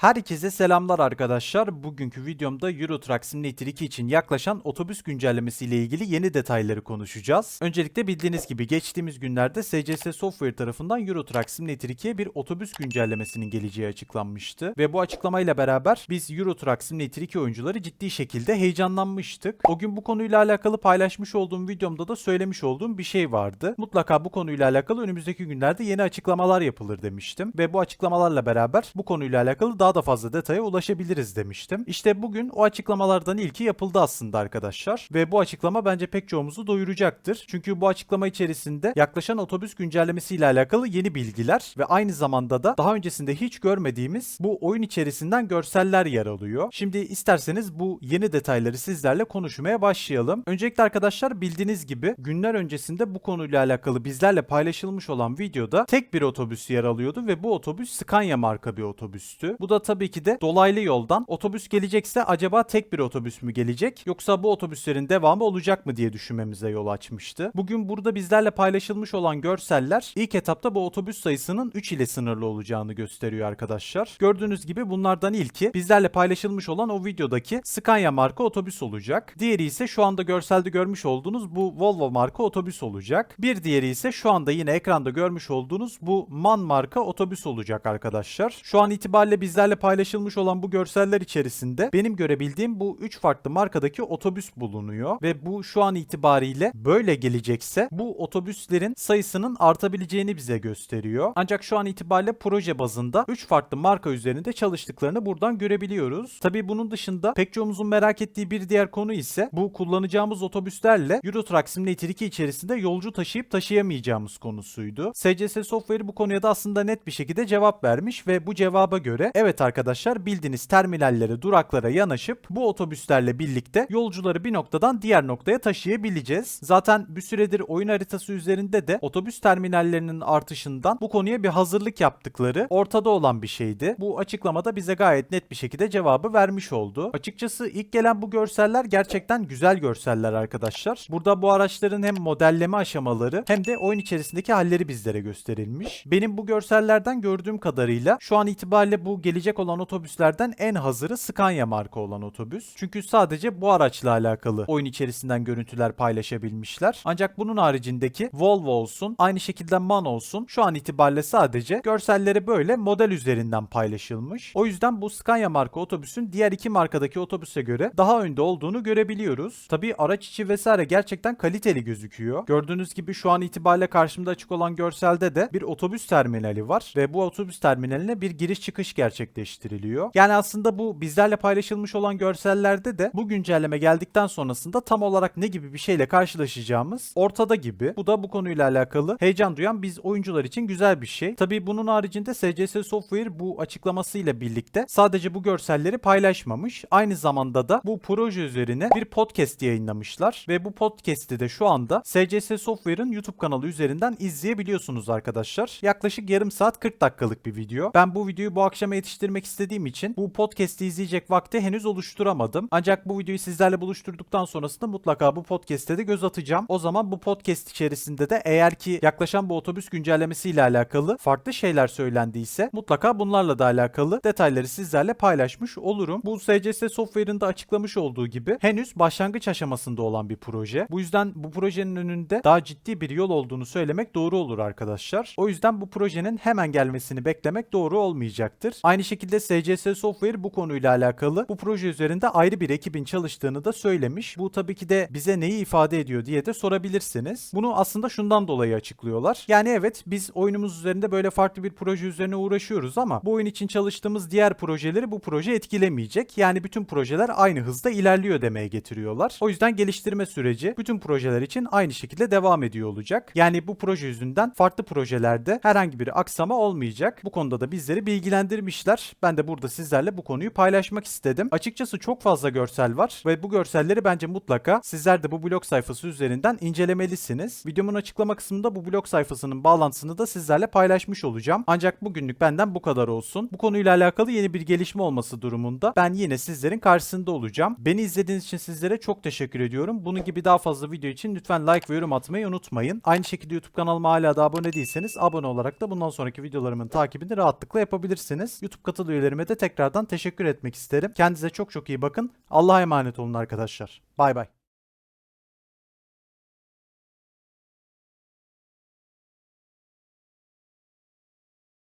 Herkese selamlar arkadaşlar. Bugünkü videomda Euro Truck Simulator 2 için yaklaşan otobüs güncellemesi ile ilgili yeni detayları konuşacağız. Öncelikle bildiğiniz gibi geçtiğimiz günlerde SCS Software tarafından Euro Truck Simulator 2'ye bir otobüs güncellemesinin geleceği açıklanmıştı. Ve bu açıklamayla beraber biz Euro Truck Simulator 2 oyuncuları ciddi şekilde heyecanlanmıştık. O gün bu konuyla alakalı paylaşmış olduğum videomda da söylemiş olduğum bir şey vardı. Mutlaka bu konuyla alakalı önümüzdeki günlerde yeni açıklamalar yapılır demiştim. Ve bu açıklamalarla beraber bu konuyla alakalı daha da fazla detaya ulaşabiliriz demiştim. İşte bugün o açıklamalardan ilki yapıldı aslında arkadaşlar. Ve bu açıklama bence pek çoğumuzu doyuracaktır. Çünkü bu açıklama içerisinde yaklaşan otobüs güncellemesi ile alakalı yeni bilgiler ve aynı zamanda da daha öncesinde hiç görmediğimiz bu oyun içerisinden görseller yer alıyor. Şimdi isterseniz bu yeni detayları sizlerle konuşmaya başlayalım. Öncelikle arkadaşlar bildiğiniz gibi günler öncesinde bu konuyla alakalı bizlerle paylaşılmış olan videoda tek bir otobüs yer alıyordu ve bu otobüs Scania marka bir otobüstü. Bu da tabii ki de dolaylı yoldan otobüs gelecekse acaba tek bir otobüs mü gelecek yoksa bu otobüslerin devamı olacak mı diye düşünmemize yol açmıştı. Bugün burada bizlerle paylaşılmış olan görseller ilk etapta bu otobüs sayısının 3 ile sınırlı olacağını gösteriyor arkadaşlar. Gördüğünüz gibi bunlardan ilki bizlerle paylaşılmış olan o videodaki Scania marka otobüs olacak. Diğeri ise şu anda görselde görmüş olduğunuz bu Volvo marka otobüs olacak. Bir diğeri ise şu anda yine ekranda görmüş olduğunuz bu MAN marka otobüs olacak arkadaşlar. Şu an itibariyle bizlerle paylaşılmış olan bu görseller içerisinde benim görebildiğim bu 3 farklı markadaki otobüs bulunuyor ve bu şu an itibariyle böyle gelecekse bu otobüslerin sayısının artabileceğini bize gösteriyor. Ancak şu an itibariyle proje bazında 3 farklı marka üzerinde çalıştıklarını buradan görebiliyoruz. Tabii bunun dışında pek çoğumuzun merak ettiği bir diğer konu ise bu kullanacağımız otobüslerle Euro Truck Simulator 2 içerisinde yolcu taşıyıp taşıyamayacağımız konusuydu. SCS Software bu konuya da aslında net bir şekilde cevap vermiş ve bu cevaba göre evet arkadaşlar bildiğiniz terminallere, duraklara yanaşıp bu otobüslerle birlikte yolcuları bir noktadan diğer noktaya taşıyabileceğiz. Zaten bir süredir oyun haritası üzerinde de otobüs terminallerinin artışından bu konuya bir hazırlık yaptıkları ortada olan bir şeydi. Bu açıklamada bize gayet net bir şekilde cevabı vermiş oldu. Açıkçası ilk gelen bu görseller gerçekten güzel görseller arkadaşlar. Burada bu araçların hem modelleme aşamaları hem de oyun içerisindeki halleri bizlere gösterilmiş. Benim bu görsellerden gördüğüm kadarıyla şu an itibariyle bu gelecek olan otobüslerden en hazırı Scania marka olan otobüs. Çünkü sadece bu araçla alakalı oyun içerisinden görüntüler paylaşabilmişler. Ancak bunun haricindeki Volvo olsun, aynı şekilde MAN olsun şu an itibariyle sadece görselleri böyle model üzerinden paylaşılmış. O yüzden bu Scania marka otobüsün diğer iki markadaki otobüse göre daha önde olduğunu görebiliyoruz. Tabii araç içi vesaire gerçekten kaliteli gözüküyor. Gördüğünüz gibi şu an itibariyle karşımda açık olan görselde de bir otobüs terminali var ve bu otobüs terminaline bir giriş çıkış gerçekleştiriliyor. Yani aslında bu bizlerle paylaşılmış olan görsellerde de bu güncelleme geldikten sonrasında tam olarak ne gibi bir şeyle karşılaşacağımız ortada gibi. Bu da bu konuyla alakalı heyecan duyan biz oyuncular için güzel bir şey. Tabii bunun haricinde SCS Software bu açıklamasıyla birlikte sadece bu görselleri paylaşmamış. Aynı zamanda da bu proje üzerine bir podcast yayınlamışlar ve bu podcast'i de şu anda SCS Software'ın YouTube kanalı üzerinden izleyebiliyorsunuz arkadaşlar. Yaklaşık yarım saat 40 dakikalık bir video. Ben bu videoyu bu akşama yetiştirmek istediğim için bu podcast'i izleyecek vakti henüz oluşturamadım. Ancak bu videoyu sizlerle buluşturduktan sonrasında mutlaka bu podcast'e de göz atacağım. O zaman bu podcast içerisinde de eğer ki yaklaşan bu otobüs güncellemesiyle alakalı farklı şeyler söylendiyse mutlaka bunlarla da alakalı detayları sizlerle paylaşmış olurum. Bu SCS Software'ın da açıklamış olduğu gibi henüz başlangıç aşamasında olan bir proje. Bu yüzden bu projenin önünde daha ciddi bir yol olduğunu söylemek doğru olur arkadaşlar. O yüzden bu projenin hemen gelmesini beklemek doğru olmayacaktır. Aynı şekilde SCS Software bu konuyla alakalı bu proje üzerinde ayrı bir ekibin çalıştığını da söylemiş. Bu tabii ki de bize neyi ifade ediyor diye de sorabilirsiniz. Bunu aslında şundan dolayı açıklıyorlar. Yani evet biz oyunumuz üzerinde böyle farklı bir proje üzerine uğraşıyoruz ama bu oyun için çalıştığımız diğer projeleri bu proje etkilemeyecek. Yani bütün projeler aynı hızda ilerliyor demeye getiriyorlar. O yüzden geliştirme süreci bütün projeler için aynı şekilde devam ediyor olacak. Yani bu proje yüzünden farklı projelerde herhangi bir aksama olmayacak. Bu konuda da bizleri bilgilendirmişler. Ben de burada sizlerle bu konuyu paylaşmak istedim. Açıkçası çok fazla görsel var ve bu görselleri bence mutlaka sizler de bu blog sayfası üzerinden incelemelisiniz. Videomun açıklama kısmında bu blog sayfasının bağlantısını da sizlerle paylaşmış olacağım. Ancak bugünlük benden bu kadar olsun. Bu konuyla alakalı yeni bir gelişme olması durumunda ben yine sizlerin karşısında olacağım. Beni izlediğiniz için sizlere çok teşekkür ediyorum. Bunun gibi daha fazla video için lütfen like ve yorum atmayı unutmayın. Aynı şekilde YouTube kanalıma hala da abone değilseniz abone olarak da bundan sonraki videolarımın takibini rahatlıkla yapabilirsiniz. YouTube katıl üyelerime de tekrardan teşekkür etmek isterim. Kendinize çok çok iyi bakın. Allah'a emanet olun arkadaşlar. Bay bay.